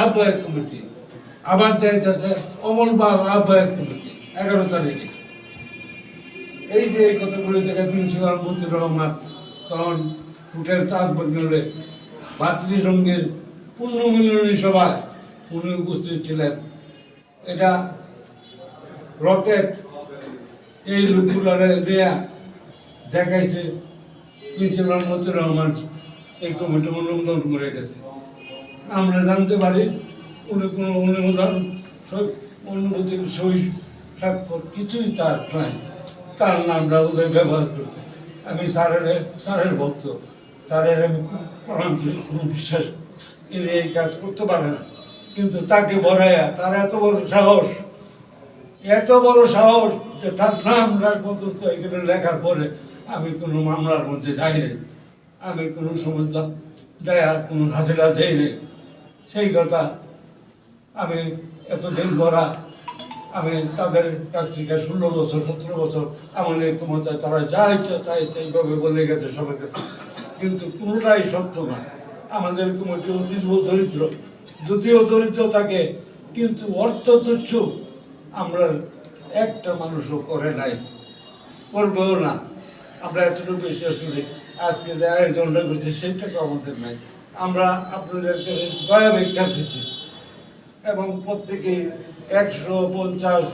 আহ্বায়ক কমিটি। আবার চাইতেছে অমল পাল আহ্বায়ক কমিটি, এগারো তারিখে। এই যে কতগুলো থেকে প্রিন্সিপাল মতিউর রহমান তখন হোটেল তাজ বেঙ্গলে ভাতৃসংঘের পুণ্যমিলনী সভায় উনি উপস্থিত ছিলেন। এটা রকেট এই লোকগুলারে দেয়া দেখাইছে প্রিন্সিপাল মতিউর রহমান। এই কমিটি অনুমোদন করে গেছে। আমরা জানতে পারি, উনি কোনো অনুমোদন অনুমতি সই স্বাক্ষর কিছুই তার নাই। তার নামটা ওদের ব্যবহার করছে। আমি স্যারের স্যারের ভক্ত। স্যারের আমি বিশ্বাস ইনি এই কাজ করতে পারে না। কিন্তু তাকে বড়াইয়া তার এত বড় সাহস, এত বড় সাহস যে তার নাম পর্যন্ত এখানে লেখার পরে আমি কোনো মামলার মধ্যে যাইনি। আমি কোনো সময় দেয়া কোনো হাসিলা দেইনি। সেই কথা আমি এতদিন করা আমি তাদের কাছ থেকে ষোলো বছর, সতেরো বছর আমাদের ক্ষমতায় তারা যা ইচ্ছা তাই এইভাবে বলে গেছে সবার কাছে। কিন্তু কোনোটাই সত্য না। আমাদের কমিটি অতীব দরিদ্র যদিও দরিদ্র থাকে, কিন্তু অর্থ তুচ্ছ। আমরা একটা মানুষও করে নাই। করবেও না। আমরা এতটুকু বিশ্বাস করি। আজকে যে আয়োজনটা করছি, সেটাকে আমাদের নাই। আমরা আপনাদের কাছে দয়া দিচ্ছি। এবং প্রত্যেকে একশো পঞ্চাশ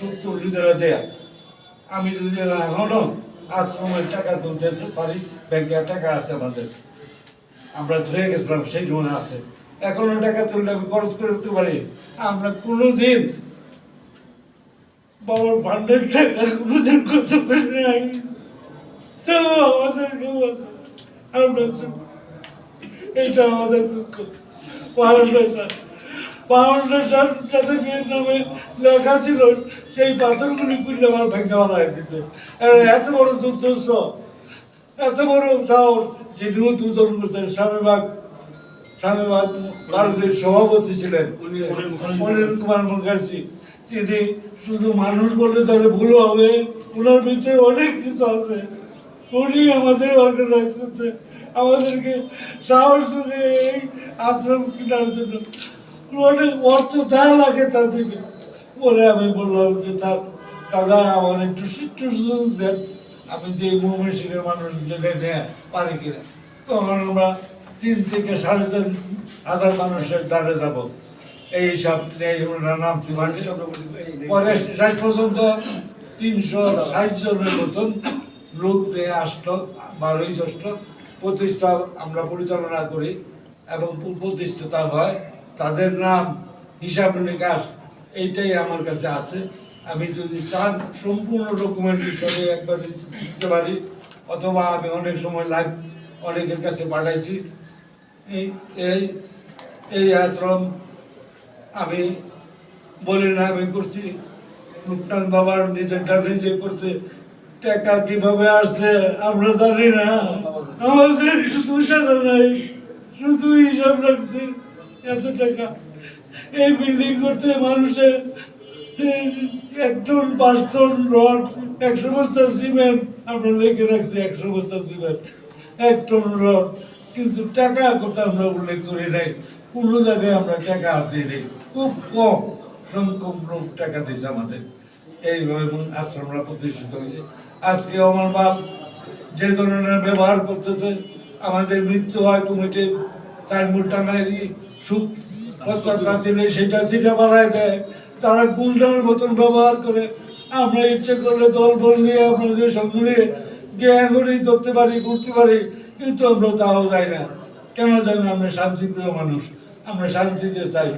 সত্তর লিটারে দেয়া। আমি যদি এখনও সময় টাকা তুলতে পারি, ব্যাংকে টাকা আছে আমাদের। আমরা ধরে গেছিলাম, সেই সময় আছে। এখনও টাকা তুললে আমি খরচ করে দিতে পারি। আমরা কোনোদিন বাবার ফান্ডের টাকা কোনোদিন সব আমাদেরকে আমরা তো- এটা আমাদের দুঃখ। ফাউন্ডেশন ফাউন্ডেশন যাদের নামে লেখা ছিল, সেই পাথরগুলি খুললে আমার ভেঙে বানায় দিতে। এত বড় যুদ্ধস্ব এত বড় সাহস যিনি উদ্বোধন করতেন স্বামীবাগ স্বামীবাগ ভারতের সভাপতি ছিলেন, অনিল কুমার মুখার্জি। তিনি শুধু মানুষ বললে তাহলে ভুল হবে, ওনার ভিতরে অনেক কিছু আছে। উনি আমাদের অর্গানাইজ করছে আমাদেরকে সাহস দিয়ে এই আশ্রম কেনার জন্য অনেক অর্থ যা লাগে তা দিবে। বলে আমি বললাম যে, স্যার, দাদা, আমার একটু একটু সুযোগ দেন। আমি যে ময়মনসিংহের মানুষ যেতে নেয় পারি কিনা। তখন আমরা তিন থেকে সাড়ে তিন হাজার মানুষের দ্বারে যাব। এই সব নিয়ে ওনারা নামতে পারি পরে শেষ পর্যন্ত তিনশো ষাট জনের মতন লোক নিয়ে আসলো, বারোই জ্যৈষ্ঠ। প্রতিষ্ঠা আমরা পরিচালনা করি এবং প্রতিষ্ঠাতা হয়। তাদের নাম হিসাব নিকাশ এইটাই আমার কাছে আছে। আমি যদি চান সম্পূর্ণ ডকুমেন্ট হিসাবে একবার দিতে পারি, অথবা আমি অনেক সময় লাইভ অনেকের কাছে পাঠাইছি। এই এই এই আশ্রম আমি বলি না, আমি করছি। রূপনাথ বাবার নিজেরটা নিজে করতে। টাকা কীভাবে আসছে আমরা জানি না। আমাদের শুধু সারা নাই শুধু হিসাব রাখছি এত টাকা। এই বিল্ডিং করতে মানুষের এক টন পাঁচ টন রড একশো বস্তা সিমেন্ট আমরা লিখে রাখছি একশো বস্তা সিমেন্ট এক টন রড কিন্তু টাকা কথা আমরা উল্লেখ করি নাই। কোনো জায়গায় আমরা টাকা দিই নাই। খুব কম সংখ্যক লোক টাকা দিয়েছে আমাদের। এইভাবে আশ্রমরা প্রতিষ্ঠিত হয়েছে। আজকে আমার বাপ যে ধরনের ব্যবহার করতেছে, আমাদের মৃত্যু হয় কমিটি সাইনবোর্ড টানায় সুখ পত্রটা ছিলে সেটা সিটা বানায় দেয়। তারা গুন্ডার মতন ব্যবহার করে। আমরা ইচ্ছে করলে দল বল নিয়ে আপনাদের সঙ্গে নিয়ে যে এখনই ধরতে পারি, ঘুরতে পারি, কিন্তু আমরা তাও যাই না। কেন জানি আমরা শান্তিপ্রিয় মানুষ। আমরা শান্তিতে চাই,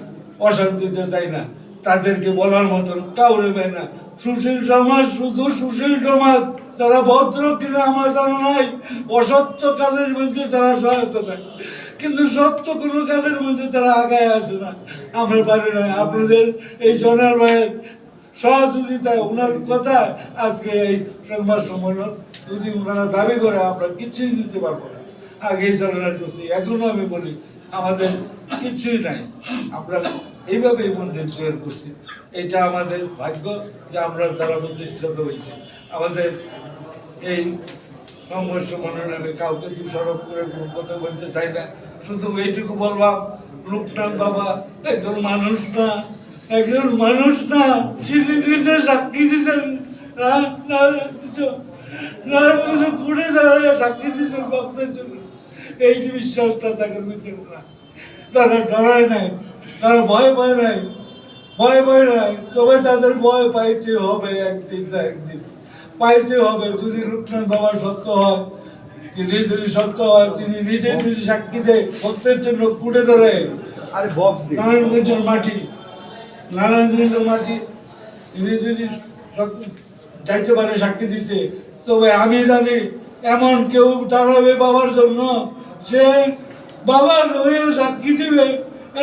অশান্তিতে চাই না। তাদেরকে বলার মতন কাউরে পায় না। সুশীল সমাজ, শুধু সুশীল সমাজ। তারা ভদ্র কিনা আমার জানা নাই, অসত্য কাজের মধ্যে তারা সহায়তা দেয়। কিন্তু সত্য কোনো কাজের মধ্যে তারা আগায় আসে না আমরা পারি না। আপনাদের এই জনার ভাইয়ের সহযোগিতায় ওনার কথা আজকে এই সংবাদ সম্মেলন, যদি ওনারা দাবি করে, আমরা কিছুই দিতে পারব না। আগেই চালানোর করছি এখনও আমি বলি, আমাদের কিছুই নাই। আমরা এইভাবেই মন্দির তৈরি করছি। এটা আমাদের ভাগ্য যে আমরা তারা প্রতিষ্ঠিত হয়েছে। আমাদের এই সংঘর্ষ মনোনয়নে কাউকে দোষারোপ করে কোনো কথা বলতে চাই না। শুধু এইটুকু বলবাম লোকনাথ বাবা একজন মানুষ না, একজন মানুষ না তিনি নিজে সাক্ষী দিয়েছেন। না না কিছু না কিছু ঘুরে দাঁড়ায় সাক্ষী দিয়েছেন ভক্তের জন্য। এই যে বিশ্বাসটা তাকে মিছিল না তারা ডরায় নাই, তারা ভয় পায় নাই, ভয় পায় নাই। তবে তাদের ভয় পাইতে হবে একদিন না একদিন। পাইতে হবে যদি রূপনাথ বাবা সত্য হয় তিনি যদি সত্য হয় তিনি নিজে যদি সাক্ষী দেয় সত্যের জন্য কুড়ে ধরে। নারায়ণগঞ্জের মাটি। নারায়ণগঞ্জের মাটি। তিনি যদি যাইতে পারে সাক্ষী দিতে। তবে আমি জানি এমন কেউ দাঁড়াবে বাবার জন্য। সে বাবার হয়েও সাক্ষী দিবে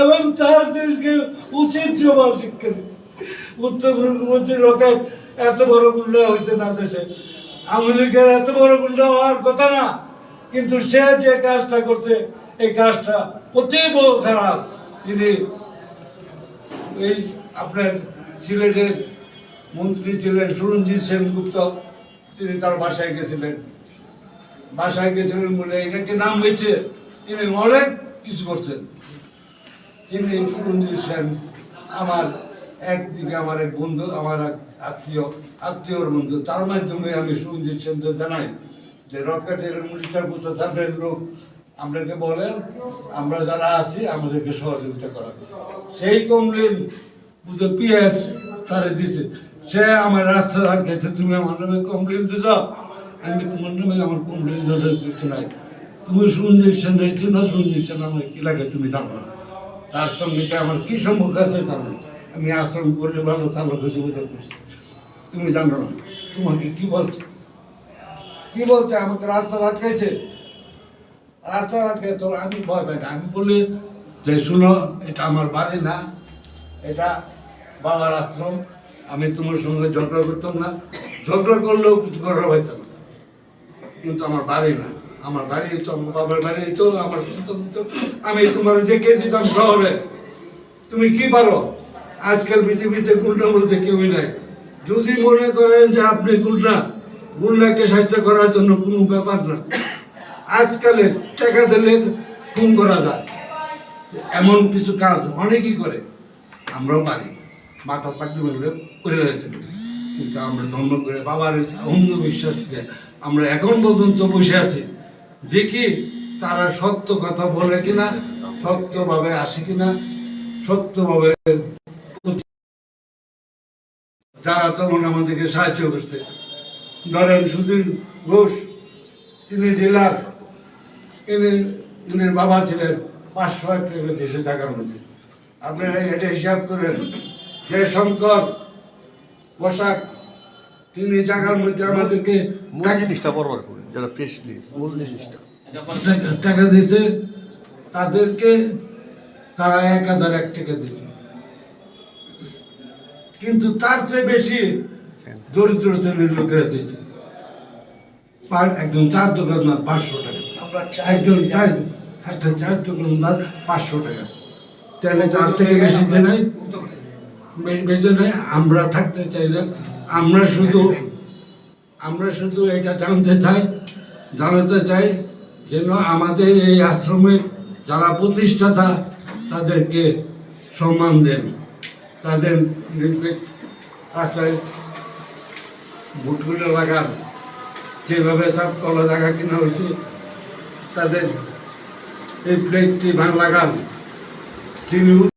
এবং তাদেরকে উচিত জবাব শিক্ষা দিবে। উত্তর পূর্ববর্তী রকেট এত বড় গুন্ডা হইতে না দেশে। আওয়ামী লীগের এত বড় গুন্ডা হওয়ার কথা না, কিন্তু সে যে কাজটা করছে, এই কাজটা অতীব খারাপ। তিনি এই আপনার সিলেটের মন্ত্রী ছিলেন সুরঞ্জিত সেনগুপ্ত, তিনি তার বাসায় গেছিলেন। বাসায় গেছিলেন বলে এটাকে নাম হয়েছে, তিনি অনেক কিছু করছেন। তিনি সুরঞ্জিত সেন, আমার একদিকে আমার এক বন্ধু, আমার আত্মীয়, আত্মীয়র বন্ধু, তার মাধ্যমে আমি সুরঞ্জিত সেনকে জানাই যে রকেটের উনিশটা প্রতিষ্ঠানের লোক, আপনাকে বলেন, আমরা যারা আছি, আমাদেরকে সহযোগিতা করা সেই কমলেন বুঝে পিএস তারে দিছে, সে আমার রাস্তা গেছে, তুমি আমার নামে কমপ্লেন দিছ? আমি তোমার নামে আমার কমপ্লেন ধরে কিছু নাই। তুমি রয়েছে না শুনছেন আমার কি লাগে তুমি জানো না। তার সঙ্গে আমার কী সম্পর্ক আছে না। আমি আশ্রম করলে ভালো তার লোক যোগাযোগ করছি তুমি জানো না, তোমাকে কি বলছো? কি বলছে? আমাকে রাস্তা আটকাইছে রাস্তা আটকে তো আমি ভয় পাই না। আমি বলি, যে শুনো, এটা আমার বাড়ি না, এটা বাবার আশ্রম। আমি তোমার সঙ্গে ঝগড়া করতাম না। ঝগড়া করলেও কিছু করা হইতাম না। কিন্তু আমার বাড়ি না। আমার বাড়ি তো, আমার বাবার বাড়ি তো, আমার আমি তোমার দেখে দিতাম শহরে। তুমি কি পারো? আজকাল পৃথিবীতে গুন্ডা বলতে কেউই নাই। যদি মনে করেন যে আপনি গুন্ডা, গুন্ডাকে সাহায্য করার জন্য কোনো ব্যাপার না। আজকালে টাকা দিলে খুন করা যায়। এমন কিছু কাজ অনেকেই করে। আমরাও পারি। মাথা পাকড়ি বললে করে রয়েছে। কিন্তু আমরা ধর্ম করে বাবার অন্ধ বিশ্বাস আমরা এখন পর্যন্ত বসে আছি। দেখি তারা সত্য কথা বলে কিনা, সত্যভাবে আসে কিনা, সত্যভাবে যারা তখন আমাদেরকে সাহায্য করছে। ধরেন সুধীর ঘোষ তিনি ডিলার তিনি বাবা ছিলেন পাঁচশো এক টাকা দেশে থাকার মধ্যে। আপনারা এটা হিসাব করেন যে শঙ্কর পোশাক তিনি জায়গার মধ্যে আমাদেরকে মূল জিনিসটা বরাবর করুন যারা প্রেস মূল জিনিসটা। টাকা- টাকা দিতে তাদেরকে তারা এক হাজার এক টাকা দিছে কিন্তু তার চেয়ে বেশি দরিদ্র শ্রেণির লোকেরা দিয়েছে। একজন চার দোকানদার পাঁচশো টাকা। একজন চার একটা চার দোকানদার পাঁচশো টাকা। তাহলে তার থেকে বেশি নাই। নেই আমরা থাকতে চাই না। আমরা শুধু আমরা শুধু এটা জানতে চাই জানাতে চাই যেন আমাদের এই আশ্রমে যারা প্রতিষ্ঠাতা তাদেরকে সম্মান দেন। তাদের রাস্তায় ভুটগুলো লাগান। যেভাবে সব কলা জায়গা কিনা হয়েছে, তাদের এই প্লেটটি ভাঙ লাগান। তিনি